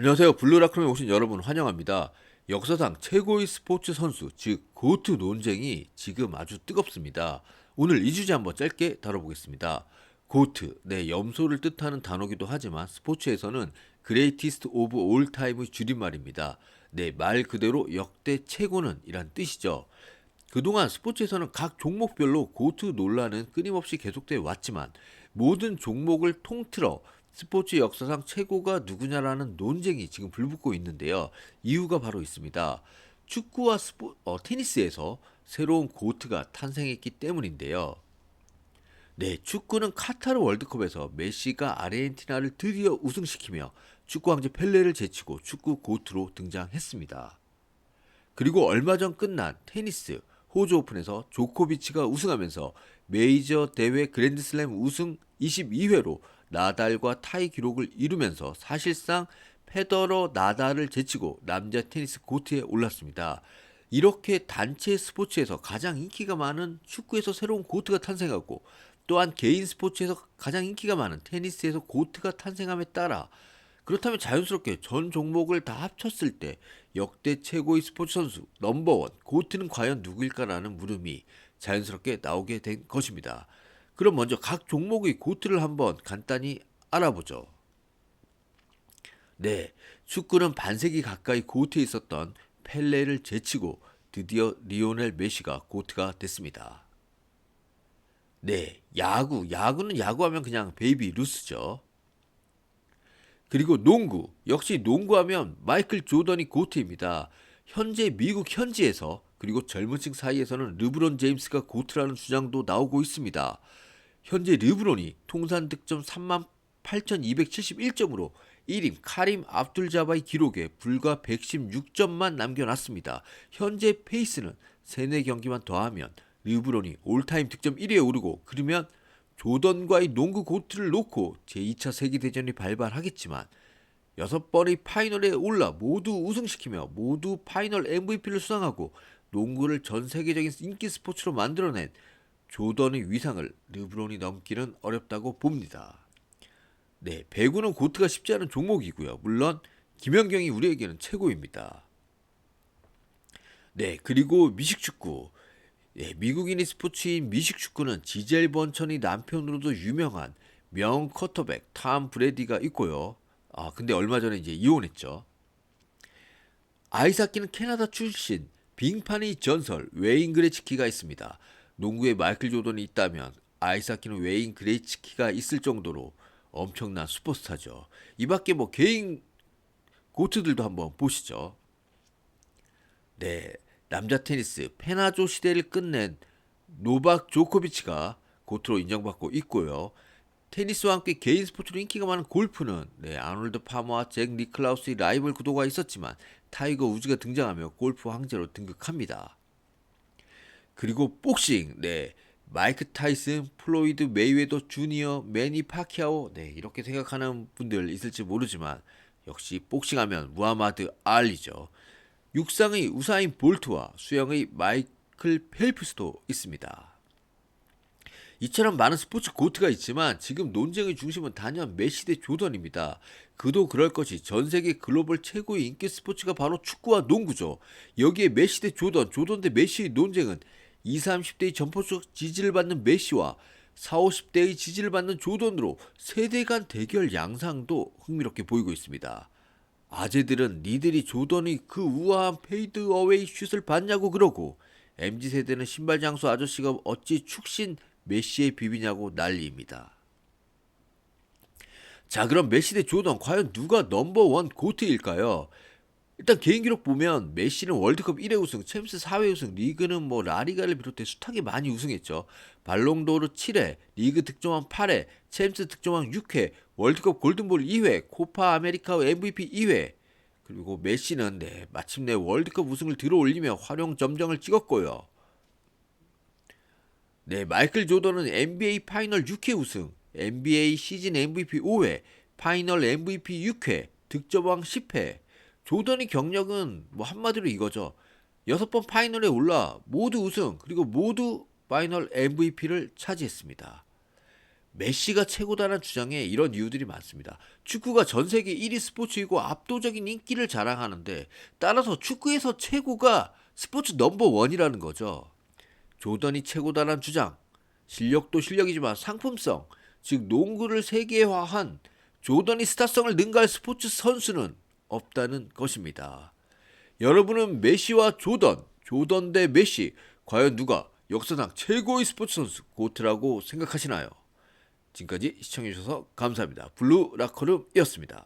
안녕하세요. 블루라크럼에 오신 여러분 환영합니다. 역사상 최고의 스포츠 선수, 즉 고트 논쟁이 지금 아주 뜨겁습니다. 오늘 이 주제 한번 짧게 다뤄보겠습니다. 고트, 네, 염소를 뜻하는 단어기도 하지만 스포츠에서는 그레이티스트 오브 올 타임의 줄임말입니다. 네, 말 그대로 역대 최고는 이란 뜻이죠. 그동안 스포츠에서는 각 종목별로 고트 논란은 끊임없이 계속되어 왔지만 모든 종목을 통틀어 스포츠 역사상 최고가 누구냐라는 논쟁이 지금 불붙고 있는데요. 이유가 바로 있습니다. 축구와 스포, 어, 테니스에서 새로운 고트가 탄생했기 때문인데요. 네, 축구는 카타르 월드컵에서 메시가 아르헨티나를 드디어 우승시키며 축구 황제 펠레를 제치고 축구 고트로 등장했습니다. 그리고 얼마 전 끝난 테니스 호주 오픈에서 조코비치가 우승하면서 메이저 대회 그랜드슬램 우승 22회로 나달과 타이 기록을 이루면서 사실상 페더러 나달을 제치고 남자 테니스 코트에 올랐습니다. 이렇게 단체 스포츠에서 가장 인기가 많은 축구에서 새로운 고트가 탄생하고 또한 개인 스포츠에서 가장 인기가 많은 테니스에서 고트가 탄생함에 따라 그렇다면 자연스럽게 전 종목을 다 합쳤을 때 역대 최고의 스포츠 선수 넘버원 고트는 과연 누구일까라는 물음이 자연스럽게 나오게 된 것입니다. 그럼 먼저 각 종목의 고트를 한번 간단히 알아보죠. 네, 축구는 반세기 가까이 고트에 있었던 펠레를 제치고 드디어 리오넬 메시가 고트가 됐습니다. 네, 야구. 야구는 야구하면 그냥 베이비 루스죠. 그리고 농구. 역시 농구하면 마이클 조던이 고트입니다. 현재 미국 현지에서 그리고 젊은 층 사이에서는 르브론 제임스가 고트라는 주장도 나오고 있습니다. 현재 르브론이 통산 득점 38,271점으로 1임 카림 압둘자바의 기록에 불과 116점만 남겨놨습니다. 현재 페이스는 3, 4경기만 더하면 르브론이 올타임 득점 1위에 오르고 그러면 조던과의 농구 고트를 놓고 제2차 세계대전이 발발하겠지만 여섯 번의 파이널에 올라 모두 우승시키며 모두 파이널 MVP를 수상하고 농구를 전 세계적인 인기 스포츠로 만들어낸 조던의 위상을 르브론이 넘기는 어렵다고 봅니다. 네, 배구는 고트가 쉽지 않은 종목이고요. 물론 김연경이 우리에게는 최고입니다. 네, 그리고 미식축구. 네, 미국인의 스포츠인 미식축구는 지젤 번천이 남편으로도 유명한 명 커터백 탐 브레디가 있고요. 아, 근데 얼마 전에 이제 이혼했죠. 아이사키는 캐나다 출신 빙판의 전설 웨인 그레츠키가 있습니다. 농구에 마이클 조던이 있다면 아이사키는 웨인 그레츠키가 있을 정도로 엄청난 슈퍼스타죠. 이 밖에 뭐 개인 고트들도 한번 보시죠. 네, 남자 테니스 페나조 시대를 끝낸 노박 조코비치가 고트로 인정받고 있고요. 테니스와 함께 개인 스포츠로 인기가 많은 골프는 네, 아놀드 파머와 잭 니클라우스의 라이벌 구도가 있었지만 타이거 우즈가 등장하며 골프 황제로 등극합니다. 그리고 복싱, 네, 마이크 타이슨, 플로이드 메이웨더 주니어, 매니 파키아오, 네, 이렇게 생각하는 분들 있을지 모르지만 역시 복싱하면 무하마드 알리죠. 육상의 우사인 볼트와 수영의 마이클 펠프스도 있습니다. 이처럼 많은 스포츠 고트가 있지만 지금 논쟁의 중심은 단연 메시 대 조던입니다. 그도 그럴 것이 전 세계 글로벌 최고의 인기 스포츠가 바로 축구와 농구죠. 여기에 메시 대 조던, 조던 대 메시의 논쟁은 20, 30대의 점포적 지지를 받는 메시와 40, 50대의 지지를 받는 조던으로 세대 간 대결 양상도 흥미롭게 보이고 있습니다. 아재들은 니들이 조던의 그 우아한 페이드 어웨이 슛을 봤냐고 그러고 MZ세대는 신발 장수 아저씨가 어찌 축신 메시의 비비냐고 난리입니다. 자 그럼 메시 대 조던 과연 누가 넘버원 고트일까요? 일단 개인 기록 보면 메시는 월드컵 1회 우승, 챔스 4회 우승, 리그는 뭐 라리가를 비롯해 숱하게 많이 우승했죠. 발롱도르 7회, 리그 득점왕 8회, 챔스 득점왕 6회, 월드컵 골든볼 2회, 코파 아메리카 MVP 2회. 그리고 메시는 네, 마침내 월드컵 우승을 들어올리며 활용 점정을 찍었고요. 네, 마이클 조던은 NBA 파이널 6회 우승, NBA 시즌 MVP 5회, 파이널 MVP 6회, 득점왕 10회. 조던의 경력은 뭐 한마디로 이거죠. 여섯 번 파이널에 올라 모두 우승 그리고 모두 파이널 MVP를 차지했습니다. 메시가 최고다라는 주장에 이런 이유들이 많습니다. 축구가 전 세계 1위 스포츠이고 압도적인 인기를 자랑하는데 따라서 축구에서 최고가 스포츠 넘버 원이라는 거죠. 조던이 최고다라는 주장, 실력도 실력이지만 상품성, 즉 농구를 세계화한 조던이 스타성을 능가할 스포츠 선수는 없다는 것입니다. 여러분은 메시와 조던, 조던 대 메시, 과연 누가 역사상 최고의 스포츠 선수 고트라고 생각하시나요? 지금까지 시청해주셔서 감사합니다. 블루 라커룸이었습니다.